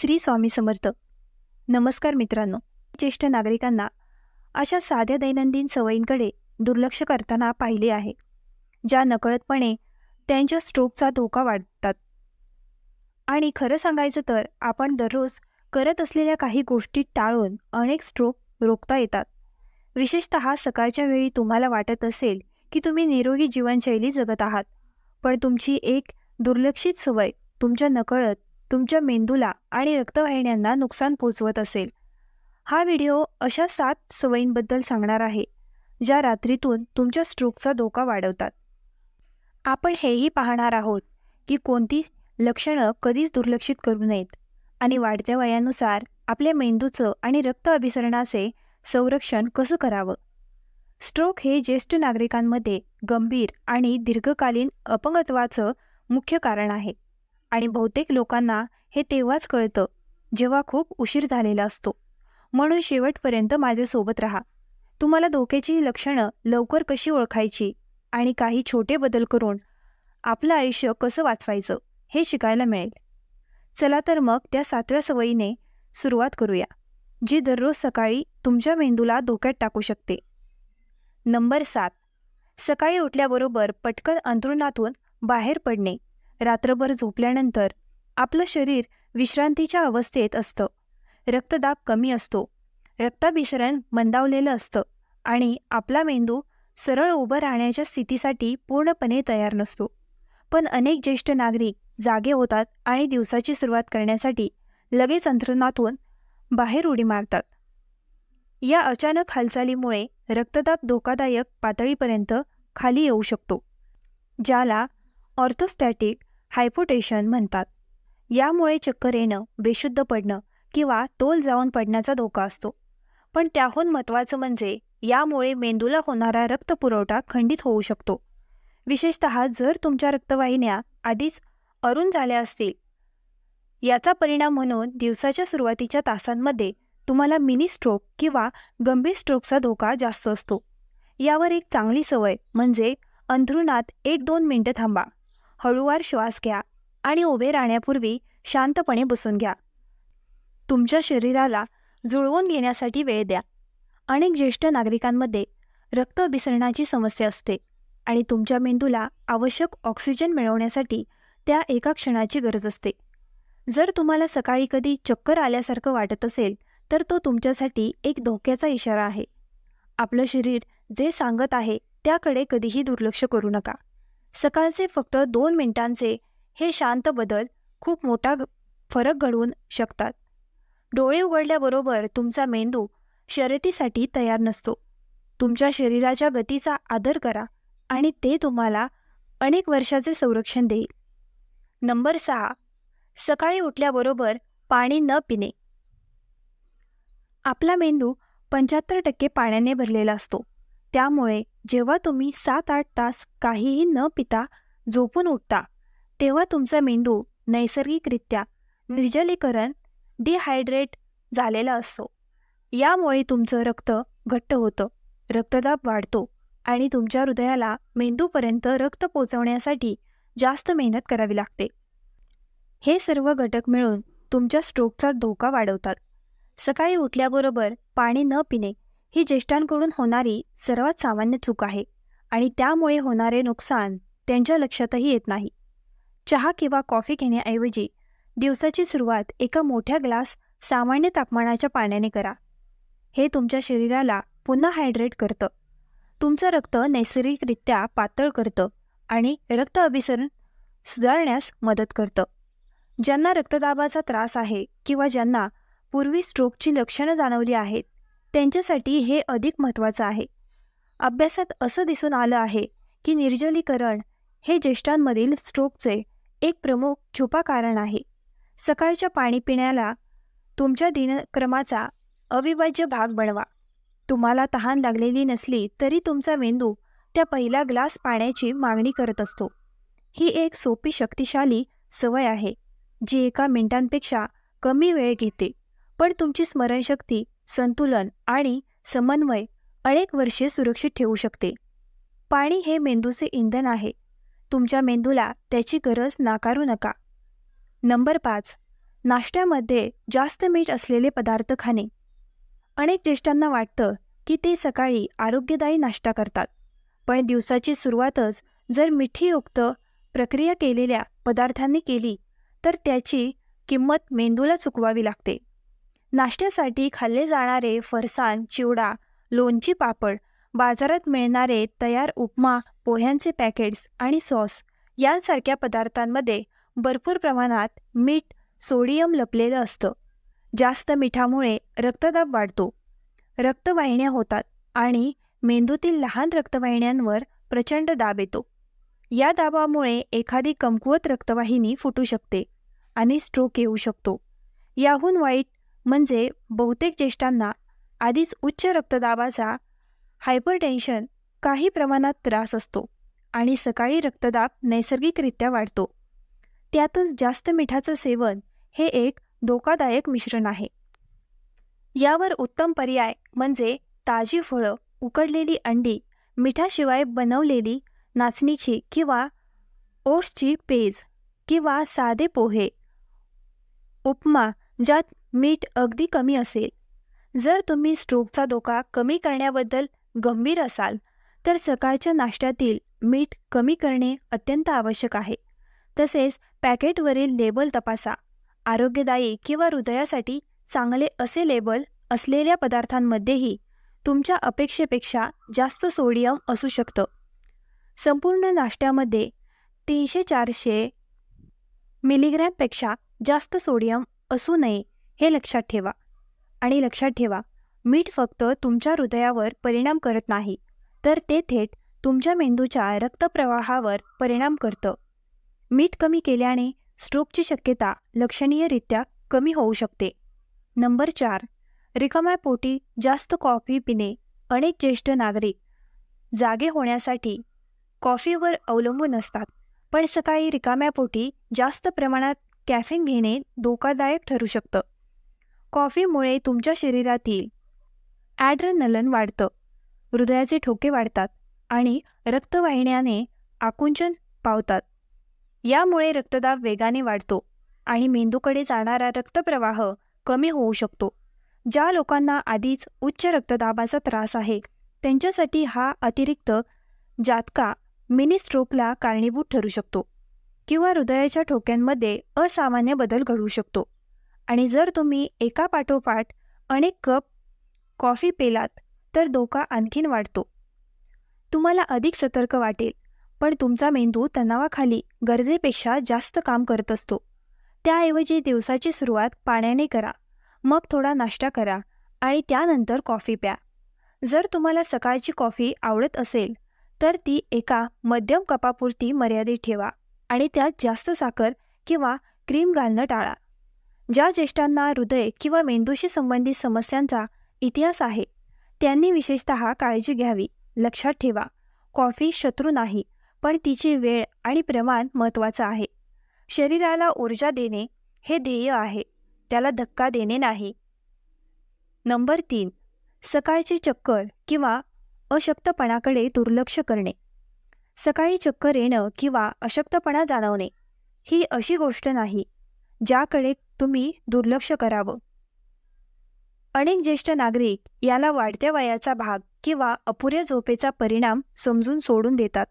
श्री स्वामी समर्थ. नमस्कार मित्रांनो. ज्येष्ठ नागरिकांना अशा साध्या दैनंदिन सवयींकडे दुर्लक्ष करताना पाहिले आहे ज्या नकळतपणे त्यांच्या स्ट्रोकचा धोका वाढतात. आणि खरं सांगायचं तर आपण दररोज करत असलेल्या काही गोष्टी टाळून अनेक स्ट्रोक रोखता येतात. विशेषत सकाळच्या वेळी तुम्हाला वाटत असेल की तुम्ही निरोगी जीवनशैली जगत आहात पण तुमची एक दुर्लक्षित सवय तुमच्या नकळत तुमच्या मेंदूला आणि रक्तवाहिन्यांना नुकसान पोचवत असेल. हा व्हिडिओ अशा सात सवयींबद्दल सांगणार आहे ज्या रात्रीतून तुमच्या स्ट्रोकचा धोका वाढवतात. आपण हेही पाहणार आहोत की कोणती लक्षणं कधीच दुर्लक्षित करू नयेत आणि वाढत्या वयानुसार आपल्या मेंदूचं आणि रक्त अभिसरणाचे संरक्षण कसं करावं? स्ट्रोक हे ज्येष्ठ नागरिकांमध्ये गंभीर आणि दीर्घकालीन अपंगत्वाचं मुख्य कारण आहे. आणि बहुतेक लोकांना हे तेव्हाच कळतं जेव्हा खूप उशीर झालेला असतो. म्हणून शेवटपर्यंत माझ्यासोबत राहा. तुम्हाला धोक्याची लक्षणं लवकर कशी ओळखायची आणि काही छोटे बदल करून आपलं आयुष्य कसं वाचवायचं हे शिकायला मिळेल. चला तर मग त्या सातव्या सवयीने सुरुवात करूया जी दररोज सकाळी तुमच्या मेंदूला धोक्यात टाकू शकते. नंबर सात. सकाळी उठल्याबरोबर पटकन अंथरुणातून बाहेर पडणे. रात्रभर झोपल्यानंतर आपलं शरीर विश्रांतीच्या अवस्थेत असतं. रक्तदाब कमी असतो. रक्ताभिसरण मंदावलेलं असतं आणि आपला मेंदू सरळ उभं राहण्याच्या स्थितीसाठी पूर्णपणे तयार नसतो. पण अनेक ज्येष्ठ नागरिक जागे होतात आणि दिवसाची सुरुवात करण्यासाठी लगेच अंथरुणातून बाहेर उडी मारतात. या अचानक हालचालीमुळे रक्तदाब धोकादायक पातळीपर्यंत खाली येऊ शकतो ज्याला ऑर्थोस्टॅटिक हायपोटेशन म्हणतात. यामुळे चक्कर येणं बेशुद्ध पडणं किंवा तोल जाऊन पडण्याचा धोका असतो. पण त्याहून महत्त्वाचं म्हणजे यामुळे मेंदूला होणारा रक्तपुरवठा खंडित होऊ शकतो. विशेषत जर तुमच्या रक्तवाहिन्या आधीच अरुण झाल्या असतील. याचा परिणाम म्हणून दिवसाच्या सुरुवातीच्या तासांमध्ये तुम्हाला मिनी स्ट्रोक किंवा गंभीर स्ट्रोकचा धोका जास्त असतो. यावर एक चांगली सवय म्हणजे अंथरुणात एक दोन मिनटं थांबा. हळूवार श्वास घ्या आणि उभे राहण्यापूर्वी शांतपणे बसून घ्या. तुमच्या शरीराला जुळवून घेण्यासाठी वेळ द्या. अनेक ज्येष्ठ नागरिकांमध्ये रक्त अभिसरणाची समस्या असते आणि तुमच्या मेंदूला आवश्यक ऑक्सिजन मिळवण्यासाठी त्या एका क्षणाची गरज असते. जर तुम्हाला सकाळी कधी चक्कर आल्यासारखं वाटत असेल तर तो तुमच्यासाठी एक धोक्याचा इशारा आहे. आपलं शरीर जे सांगत आहे त्याकडे कधीही दुर्लक्ष करू नका. सकाळचे फक्त दोन मिनिटांचे हे शांत बदल खूप मोठा फरक घडवून शकतात. डोळे उघडल्याबरोबर तुमचा मेंदू शर्यतीसाठी तयार नसतो. तुमच्या शरीराच्या गतीचा आदर करा आणि ते तुम्हाला अनेक वर्षाचे संरक्षण देईल. नंबर सहा. सकाळी उठल्याबरोबर पाणी न पिणे. आपला मेंदू पंच्याहत्तर टक्के पाण्याने भरलेला असतो. त्यामुळे जेव्हा तुम्ही सात आठ तास काहीही न पिता झोपून उठता तेव्हा तुमचा मेंदू नैसर्गिकरित्या निर्जलीकरण डिहायड्रेट झालेला असतो. यामुळे तुमचं रक्त घट्ट होतं रक्तदाब वाढतो आणि तुमच्या हृदयाला मेंदूपर्यंत रक्त पोचवण्यासाठी जास्त मेहनत करावी लागते. हे सर्व घटक मिळून तुमच्या स्ट्रोकचा धोका वाढवतात. सकाळी उठल्याबरोबर पाणी न पिणे ही ज्येष्ठांकडून होणारी सर्वात सामान्य चूक आहे आणि त्यामुळे होणारे नुकसान त्यांच्या लक्षातही येत नाही. चहा किंवा कॉफी घेण्याऐवजी दिवसाची सुरुवात एका मोठ्या ग्लास सामान्य तापमानाच्या पाण्याने करा. हे तुमच्या शरीराला पुन्हा हायड्रेट करतं. तुमचं रक्त नैसर्गिकरित्या पातळ करतं आणि रक्त अभिसरण सुधारण्यास मदत करतं. ज्यांना रक्तदाबाचा त्रास आहे किंवा ज्यांना पूर्वी स्ट्रोकची लक्षणं जाणवली आहेत त्यांच्यासाठी हे अधिक महत्त्वाचं आहे. अभ्यासात असं दिसून आलं आहे की निर्जलीकरण हे ज्येष्ठांमधील स्ट्रोकचे एक प्रमुख छुपा कारण आहे. सकाळच्या पाणी पिण्याला तुमच्या दिनक्रमाचा अविभाज्य भाग बनवा. तुम्हाला तहान लागलेली नसली तरी तुमचा मेंदू त्या पहिल्या ग्लास पाण्याची मागणी करत असतो. ही एक सोपी शक्तिशाली सवय आहे जी एका मिनिटांपेक्षा कमी वेळ घेते पण तुमची स्मरणशक्ती संतुलन आणि समन्वय अनेक वर्षे सुरक्षित ठेवू शकते. पाणी हे मेंदूचे इंधन आहे. तुमच्या मेंदूला त्याची गरज नाकारू नका. नंबर पाच. नाश्त्यामध्ये जास्त मीठ असलेले पदार्थ खाणे. अनेक ज्येष्ठांना वाटतं की ते सकाळी आरोग्यदायी नाश्ता करतात पण दिवसाची सुरुवातच जर मिठीयुक्त प्रक्रिया केलेल्या पदार्थांनी केली तर त्याची किंमत मेंदूला चुकवावी लागते. नाश्त्यासाठी खाल्ले जाणारे फरसाण चिवडा लोणची पापड बाजारात मिळणारे तयार उपमा पोह्यांचे पॅकेट्स आणि सॉस यांसारख्या पदार्थांमध्ये भरपूर प्रमाणात मीठ सोडियम लपलेलं असतं. जास्त मिठामुळे रक्तदाब वाढतो. रक्तवाहिन्या होतात आणि मेंदूतील लहान रक्तवाहिन्यांवर प्रचंड दाब येतो. या दाबामुळे एखादी कमकुवत रक्तवाहिनी फुटू शकते आणि स्ट्रोक येऊ शकतो. याहून वाईट म्हणजे बहुतेक ज्येष्ठांना आधीच उच्च रक्तदाबाचा हायपरटेन्शन काही प्रमाणात त्रास असतो आणि सकाळी रक्तदाब नैसर्गिकरित्या वाढतो. त्यातच जास्त मिठाचं सेवन हे एक धोकादायक मिश्रण आहे. यावर उत्तम पर्याय म्हणजे ताजी फळं उकडलेली अंडी मिठाशिवाय बनवलेली नाचणीची किंवा ओट्सची पेज किंवा साधे पोहे उपमा ज्यात मीठ अगदी कमी असेल. जर तुम्ही स्ट्रोकचा धोका कमी करण्याबद्दल गंभीर असाल तर सकाळच्या नाश्त्यातील मीठ कमी करणे अत्यंत आवश्यक आहे. तसेच पॅकेटवरील लेबल तपासा. आरोग्यदायी किंवा हृदयासाठी चांगले असे लेबल असलेल्या पदार्थांमध्येही तुमच्या अपेक्षेपेक्षा जास्त सोडियम असू शकतं. संपूर्ण नाश्त्यामध्ये तीनशे चारशे मिलीग्रॅमपेक्षा जास्त सोडियम असू नये. हे लक्षात ठेवा. आणि लक्षात ठेवा मीठ फक्त तुमच्या हृदयावर परिणाम करत नाही तर ते थेट तुमच्या मेंदूच्या रक्तप्रवाहावर परिणाम करतं. मीठ कमी केल्याने स्ट्रोकची शक्यता लक्षणीयरित्या कमी होऊ शकते. नंबर चार रिकाम्या पोटी जास्त कॉफी पिणे. अनेक ज्येष्ठ नागरिक जागे होण्यासाठी कॉफीवर अवलंबून असतात पण सकाळी रिकाम्या पोटी जास्त प्रमाणात कॅफिन घेणे धोकादायक ठरू शकतं. कॉफीमुळे तुमच्या शरीरातील ॲड्रनलन वाढतं. हृदयाचे ठोके वाढतात आणि रक्तवाहिन्याने आकुंचन पावतात. यामुळे रक्तदाब वेगाने वाढतो आणि मेंदूकडे जाणारा रक्तप्रवाह कमी होऊ शकतो. ज्या लोकांना आधीच उच्च रक्तदाबाचा त्रास आहे त्यांच्यासाठी हा अतिरिक्त जातका मिनी स्ट्रोकला कारणीभूत ठरू शकतो किंवा हृदयाच्या ठोक्यांमध्ये असामान्य बदल घडवू शकतो. आणि जर तुम्ही एका पाठोपाठ अनेक कप कॉफी पेलात तर धोका आणखीन वाढतो. तुम्हाला अधिक सतर्क वाटेल पण तुमचा मेंदू तणावाखाली गरजेपेक्षा जास्त काम करत असतो. त्याऐवजी दिवसाची सुरुवात पाण्याने करा मग थोडा नाश्ता करा आणि त्यानंतर कॉफी प्या. जर तुम्हाला सकाळची कॉफी आवडत असेल तर ती एका मध्यम कपापुरती मर्यादित ठेवा आणि त्यात जास्त साखर किंवा क्रीम घालणं टाळा. ज्या ज्येष्ठांना हृदय किंवा मेंदूशी संबंधित समस्यांचा इतिहास आहे त्यांनी विशेषत काळजी घ्यावी लक्षात ठेवा. कॉफी शत्रू नाही पण तिची वेळ आणि प्रमाण महत्त्वाचं आहे. शरीराला ऊर्जा देणे हे ध्येय आहे त्याला धक्का देणे नाही. नंबर तीन सकाळची चक्कर किंवा अशक्तपणाकडे दुर्लक्ष करणे. सकाळी चक्कर येणं किंवा अशक्तपणा जाणवणे ही अशी गोष्ट नाही ज्याकडे तुम्ही दुर्लक्ष करावं. अनेक ज्येष्ठ नागरिक याला वाढत्या वयाचा भाग किंवा अपुऱ्या झोपेचा परिणाम समजून सोडून देतात.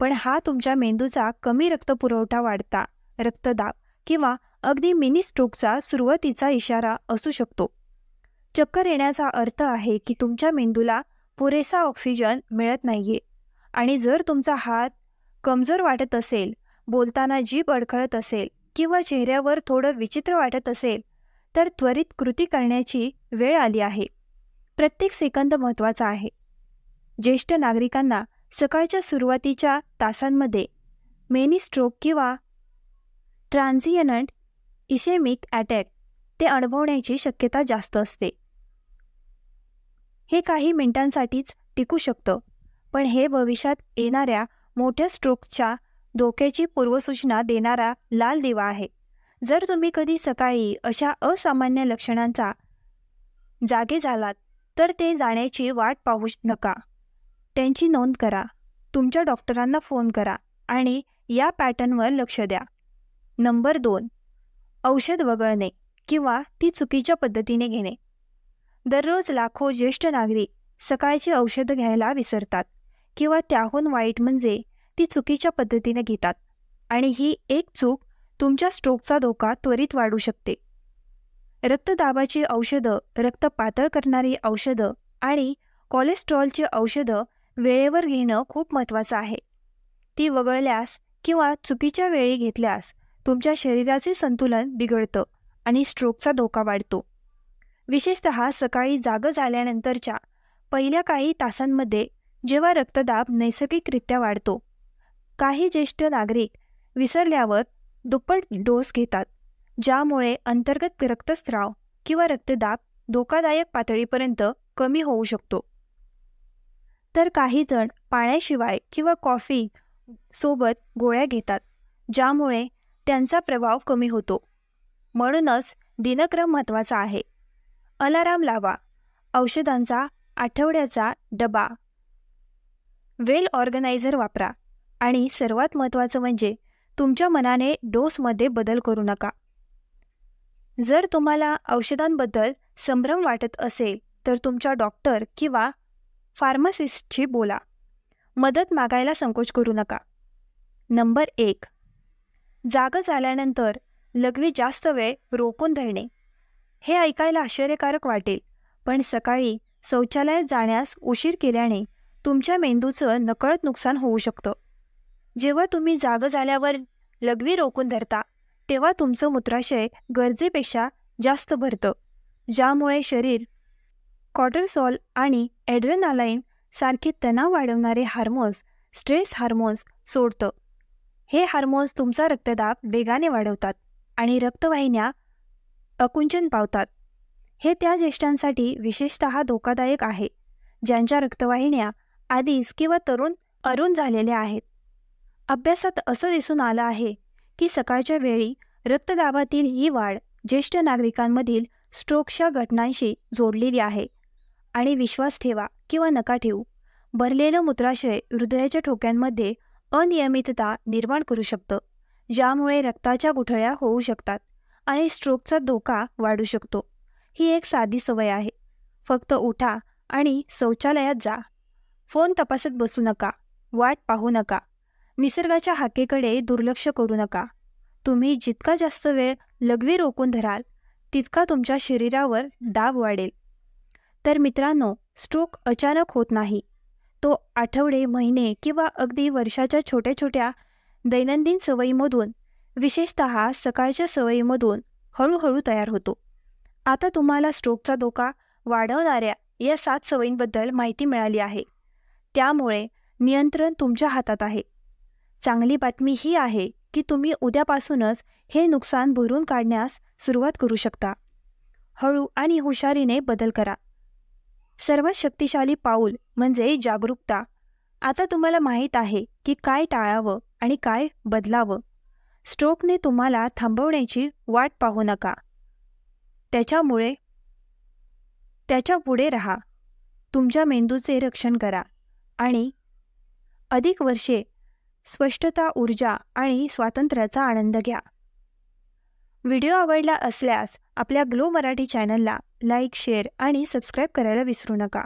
पण हा तुमच्या मेंदूचा कमी रक्तपुरवठा वाढता रक्तदाब किंवा अगदी मिनी स्ट्रोकचा सुरुवातीचा इशारा असू शकतो. चक्कर येण्याचा अर्थ आहे की तुमच्या मेंदूला पुरेसा ऑक्सिजन मिळत नाहीये आणि जर तुमचा हात कमजोर वाटत असेल बोलताना जीभ अडखळत असेल किंवा चेहऱ्यावर थोडं विचित्र वाटत असेल तर त्वरित कृती करण्याची वेळ आली आहे. प्रत्येक सेकंद महत्त्वाचा आहे. ज्येष्ठ नागरिकांना सकाळच्या सुरुवातीच्या तासांमध्ये मेनी स्ट्रोक किंवा ट्रान्झियनंट इशेमिक अटॅक ते अनुभवण्याची शक्यता जास्त असते. हे काही मिनिटांसाठीच टिकू शकतं पण हे भविष्यात येणाऱ्या मोठ्या स्ट्रोकच्या धोक्याची पूर्वसूचना देणारा लाल दिवा आहे. जर तुम्ही कधी सकाळी अशा असामान्य लक्षणांचा जागे झालात तर ते जाण्याची वाट पाहू नका. त्यांची नोंद करा. तुमच्या डॉक्टरांना फोन करा आणि या पॅटर्नवर लक्ष द्या. नंबर दोन औषध वगळणे किंवा ती चुकीच्या पद्धतीने घेणे. दररोज लाखो ज्येष्ठ नागरिक सकाळची औषधं घ्यायला विसरतात किंवा त्याहून वाईट म्हणजे ती चुकीच्या पद्धतीने घेतात आणि ही एक चूक तुमच्या स्ट्रोकचा धोका त्वरित वाढू शकते. रक्तदाबाची औषधं रक्त पातळ करणारी औषधं आणि कोलेस्ट्रॉलची औषधं वेळेवर घेणं खूप महत्त्वाचं आहे. ती वगळल्यास किंवा चुकीच्या वेळी घेतल्यास तुमच्या शरीराचे संतुलन बिघडतं आणि स्ट्रोकचा धोका वाढतो. विशेषत सकाळी जागं झाल्यानंतरच्या पहिल्या काही तासांमध्ये जेव्हा रक्तदाब नैसर्गिकरित्या वाढतो काही ज्येष्ठ नागरिक विसरल्यावर दुप्पट डोस घेतात ज्यामुळे अंतर्गत रक्तस्राव किंवा रक्तदाब धोकादायक पातळीपर्यंत कमी होऊ शकतो. तर काही जण पाण्याशिवाय किंवा कॉफी सोबत गोळ्या घेतात ज्यामुळे त्यांचा प्रभाव कमी होतो. म्हणूनच दिनक्रम महत्त्वाचा आहे. अलाराम लावा औषधांचा आठवड्याचा डबा. वेल ऑर्गनायझर वापरा. आणि सर्वात महत्त्वाचं म्हणजे तुमच्या मनाने डोसमध्ये बदल करू नका. जर तुम्हाला औषधांबद्दल संभ्रम वाटत असेल तर तुमच्या डॉक्टर किंवा फार्मासिस्टशी बोला. मदत मागायला संकोच करू नका. नंबर एक. जागं झाल्यानंतर लघवी जास्त वेळ रोखून धरणे. हे ऐकायला आश्चर्यकारक वाटेल पण सकाळी शौचालयात जाण्यास उशीर केल्याने तुमच्या मेंदूचं नकळत नुकसान होऊ शकतं. जेव्हा तुम्ही जागं झाल्यावर लघवी रोखून धरता तेव्हा तुमचं मूत्राशय गरजेपेक्षा जास्त भरतं ज्यामुळे शरीर कॉटरसॉल आणि ॲड्रेनालाईन सारखे तणाव वाढवणारे हार्मोन्स स्ट्रेस हार्मोन्स सोडतं. हे हार्मोन्स तुमचा रक्तदाब वेगाने वाढवतात आणि रक्तवाहिन्या अकुंचन पावतात. हे त्या ज्येष्ठांसाठी विशेषत धोकादायक आहे ज्यांच्या रक्तवाहिन्या आधीच किंवा तरुण अरुण झालेल्या आहेत. अभ्यासात असं दिसून आलं आहे की सकाळच्या वेळी रक्तदाबातील ही वाढ ज्येष्ठ नागरिकांमधील स्ट्रोकच्या घटनांशी जोडलेली आहे. आणि विश्वास ठेवा किंवा नका ठेवू भरलेलं मूत्राशय हृदयाच्या ठोक्यांमध्ये अनियमितता निर्माण करू शकतं ज्यामुळे रक्ताच्या गुठळ्या होऊ शकतात आणि स्ट्रोकचा धोका वाढू शकतो. ही एक साधी सवय आहे. फक्त उठा आणि शौचालयात जा. फोन तपासत बसू नका. वाट पाहू नका. निसर्गाच्या हाकेकडे दुर्लक्ष करू नका. तुम्ही जितका जास्त वेळ लघवी रोखून धराल तितका तुमच्या शरीरावर दाब वाढेल. तर मित्रांनो स्ट्रोक अचानक होत नाही. तो आठवडे महिने किंवा अगदी वर्षाच्या छोट्या छोट्या दैनंदिन सवयीमधून विशेषत सकाळच्या सवयीमधून हळूहळू तयार होतो. आता तुम्हाला स्ट्रोकचा धोका वाढवणाऱ्या या सात सवयींबद्दल माहिती मिळाली आहे. त्यामुळे नियंत्रण तुमच्या हातात आहे. चांगली बातमी ही आहे की तुम्ही उद्यापासूनच हे नुकसान भरून काढण्यास सुरुवात करू शकता. हळू आणि हुशारीने बदल करा. सर्वात शक्तिशाली पाऊल म्हणजे जागरूकता. आता तुम्हाला माहीत आहे की काय टाळावं आणि काय बदलावं. स्ट्रोकने तुम्हाला थांबवण्याची वाट पाहू नका. त्याच्यामुळे त्याच्या पुढे राहा. तुमच्या मेंदूचे रक्षण करा आणि अधिक वर्षे स्पष्टता ऊर्जा आणि स्वातंत्र्याचा आनंद घ्या. व्हिडिओ आवडला असल्यास आपल्या ग्लो मराठी चॅनलला लाईक शेअर आणि सबस्क्राईब करायला विसरू नका.